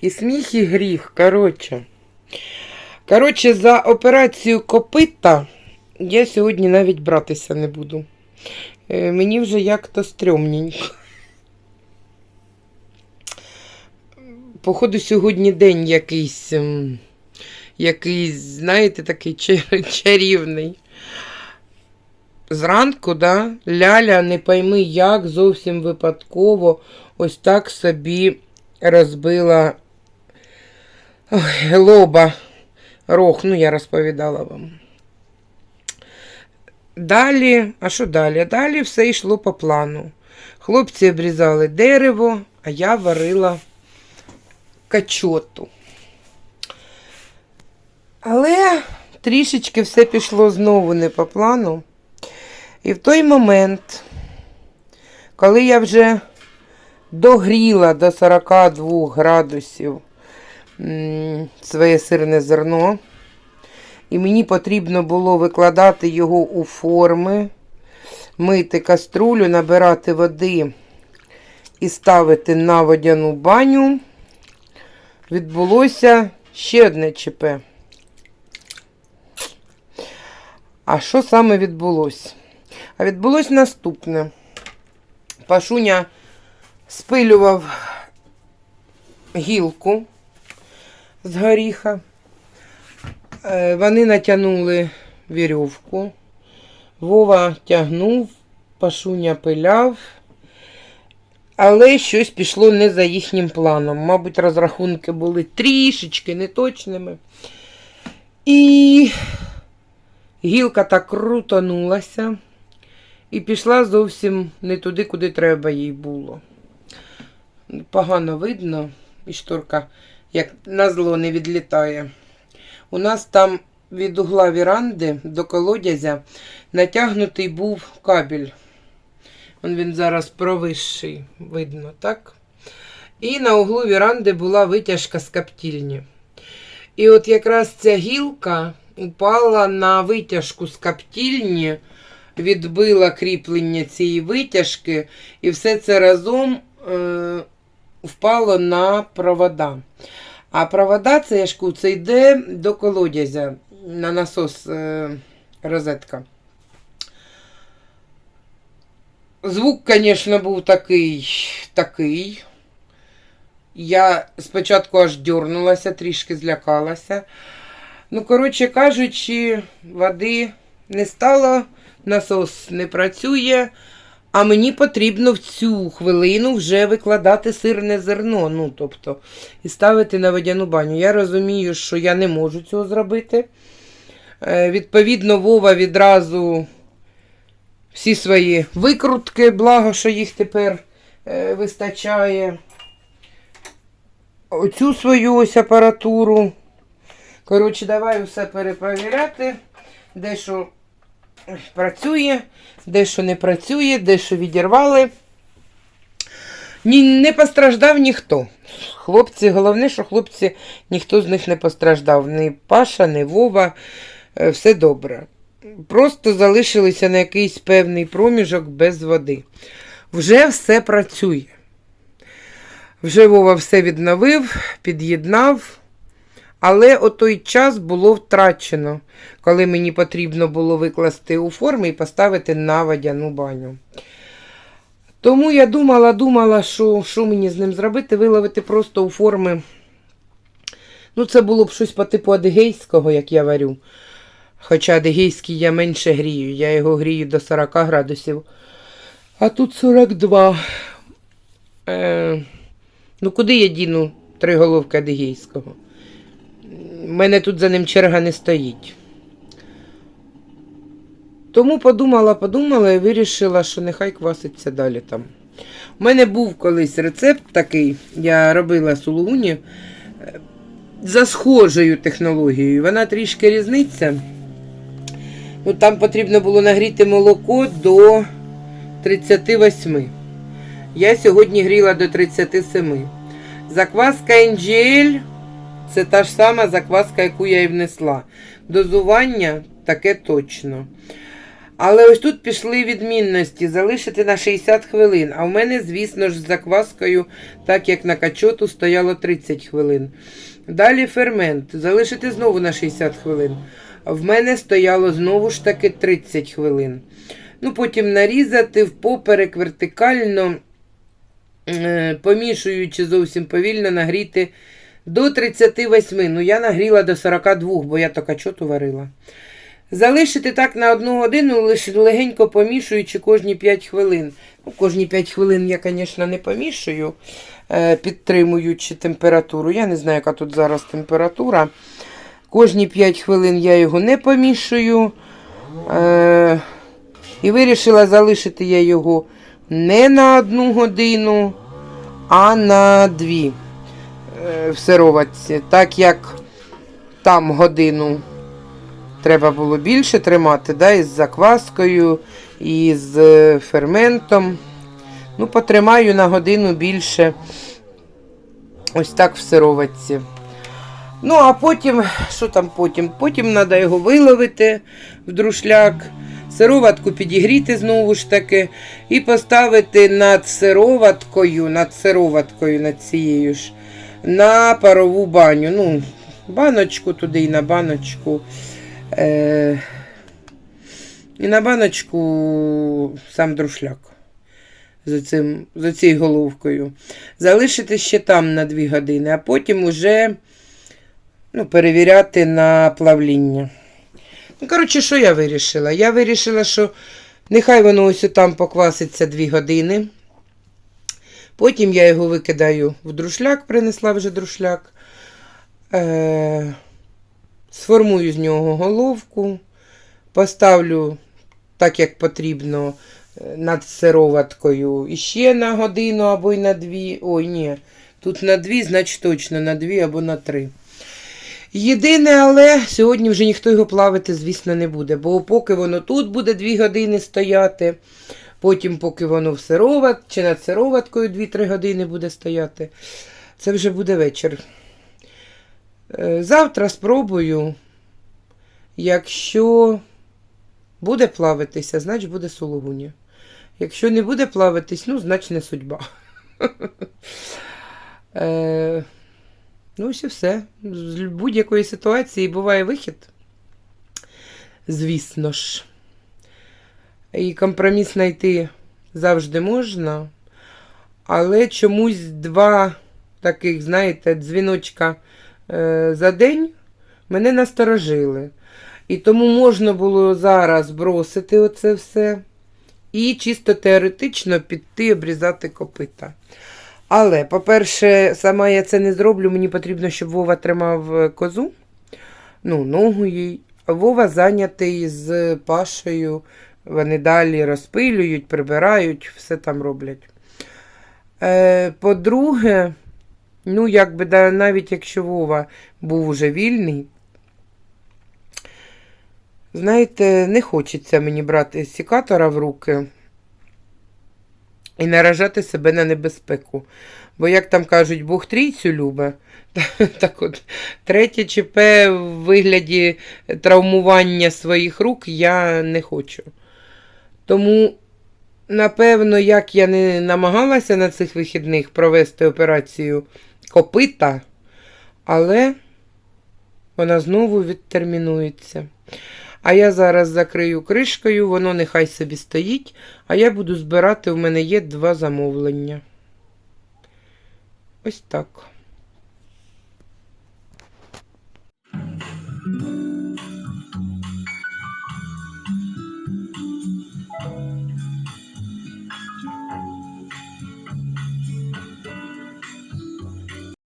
І сміх, і гріх. Коротше. Коротше, за операцію копита я сьогодні навіть братися не буду. Е, мені вже як-то стрьомненько. Походу, сьогодні день якийсь, ем, якийсь, знаєте, такий чар- чарівний. Зранку, да, Ляля, не пойми як, зовсім випадково, ось так собі розбила ой, лоба рог, ну я розповідала вам. Далі, а що далі? Далі все йшло по плану. Хлопці обрізали дерево, а я варила качоту. Але трішечки все пішло знову не по плану. І в той момент, коли я вже догріла до 42 градусів своє сирне зерно, і мені потрібно було викладати його у форми, мити каструлю, набирати води і ставити на водяну баню, відбулося ще одне ЧП. А що саме відбулося? А відбулось наступне. Пашуня спилював гілку з горіха. Е, Вони натягнули вірьовку. Вова тягнув, Пашуня пиляв. Але щось пішло не за їхнім планом. Мабуть, розрахунки були трішечки неточними. І гілка так крутанулася і пішла зовсім не туди, куди треба їй було. Погано видно, і шторка, як назло, не відлітає. У нас там від угла віранди до колодязя натягнутий був кабель. Він зараз провисший, видно, так? І на углу віранди була витяжка з каптільні. І от якраз ця гілка упала на витяжку з каптільні, відбила кріплення цієї витяжки, і все це разом е, впало на провода. А провода, це я ж це йде до колодязя на насос е, розетка. Звук, звісно, був такий, такий. Я спочатку аж дьорнулася, трішки злякалася. Ну, коротше кажучи, води не стало, насос не працює, а мені потрібно в цю хвилину вже викладати сирне зерно. Ну, тобто, і ставити на водяну баню. Я розумію, що я не можу цього зробити. Е, відповідно, Вова відразу всі свої викрутки, благо, що їх тепер е, вистачає. Оцю свою ось апаратуру. Коротше, давай усе перепровіряти. Дещо працює, дещо не працює, дещо відірвали. Ні, не постраждав ніхто. Хлопці, головне, що хлопці, ніхто з них не постраждав. Ні Паша, ні Вова. Е, Все добре. Просто залишилися на якийсь певний проміжок без води. Вже все працює. Вже Вова все відновив, під'єднав. Але о той час було втрачено, коли мені потрібно було викласти у форми і поставити на водяну баню. Тому я думала, думала, що що мені з ним зробити, виловити просто у форми. Ну, це було б щось по типу адигейського, як я варю. Хоча адигейський я менше грію, я його грію до 40 градусів. А тут 42. Е, ну, куди я діну три головки адигейського? У мене тут за ним черга не стоїть. Тому подумала, подумала і вирішила, що нехай кваситься далі там. У мене був колись рецепт такий, я робила сулугуні е, за схожою технологією. Вона трішки різниця. Ну, Там потрібно було нагріти молоко до 38. Я сьогодні гріла до 37. Закваска NGL це та ж сама закваска, яку я і внесла. Дозування таке точно. Але ось тут пішли відмінності. Залишити на 60 хвилин. А в мене, звісно ж, з закваскою, так як на качоту, стояло 30 хвилин. Далі фермент. Залишити знову на 60 хвилин. В мене стояло знову ж таки 30 хвилин. Ну, потім нарізати впоперек вертикально, е, помішуючи зовсім повільно, нагріти до 38. Ну, я нагріла до 42, бо я то качоту варила. Залишити так на одну годину, лише легенько помішуючи кожні 5 хвилин. Ну, кожні 5 хвилин я, звісно, не помішую, е, підтримуючи температуру. Я не знаю, яка тут зараз температура. Кожні 5 хвилин я його не помішую. Е, і вирішила залишити я його не на одну годину, а на дві е, в сироватці. Так як там годину треба було більше тримати, да, із закваскою, і з е, ферментом. Ну, потримаю на годину більше. Ось так в сироватці. Ну, а потім, що там потім? Потім треба його виловити в друшляк, сироватку підігріти знову ж таки, і поставити над сироваткою, над сироваткою, над цією ж, на парову баню. Ну, баночку туди і на баночку. Е, і на баночку сам друшляк з, цим, з цією головкою. Залишити ще там на 2 години, а потім уже ну, перевіряти на плавління. Ну, коротше, що я вирішила? Я вирішила, що нехай воно ось там покваситься 2 години. Потім я його викидаю в друшляк, принесла вже друшляк. Е- сформую з нього головку, поставлю так, як потрібно, е, над сироваткою іще на годину або й на дві. Ой, ні. Тут на дві, значить точно на дві або на три. Єдине, але сьогодні вже ніхто його плавити, звісно, не буде. Бо поки воно тут буде дві години стояти, потім, поки воно в сироват, чи над сироваткою 2-3 години буде стояти, це вже буде вечір. Е, Завтра спробую. Якщо буде плавитися, значить буде сулугуня. Якщо не буде плавитись, ну, значить не судьба. Ну, ось і все. З будь-якої ситуації буває вихід. Звісно ж. І компроміс знайти завжди можна. Але чомусь два таких, знаєте, дзвіночка е, за день мене насторожили. І тому можна було зараз бросити оце все і чисто теоретично піти обрізати копита. Але, по-перше, сама я це не зроблю. Мені потрібно, щоб Вова тримав е, козу, ну, ногу їй. Вова зайнятий з Пашею. Вони далі розпилюють, прибирають, все там роблять. Е, По-друге, ну, якби да, навіть якщо Вова був уже вільний, знаєте, не хочеться мені брати сікатора в руки і наражати себе на небезпеку. Бо, як там кажуть, Бог трійцю любе. Так от, третє ЧП в вигляді травмування своїх рук я не хочу. Тому, напевно, як я не намагалася на цих вихідних провести операцію копита, але вона знову відтермінується. А я зараз закрию кришкою, воно нехай собі стоїть, а я буду збирати, в мене є два замовлення. Ось так.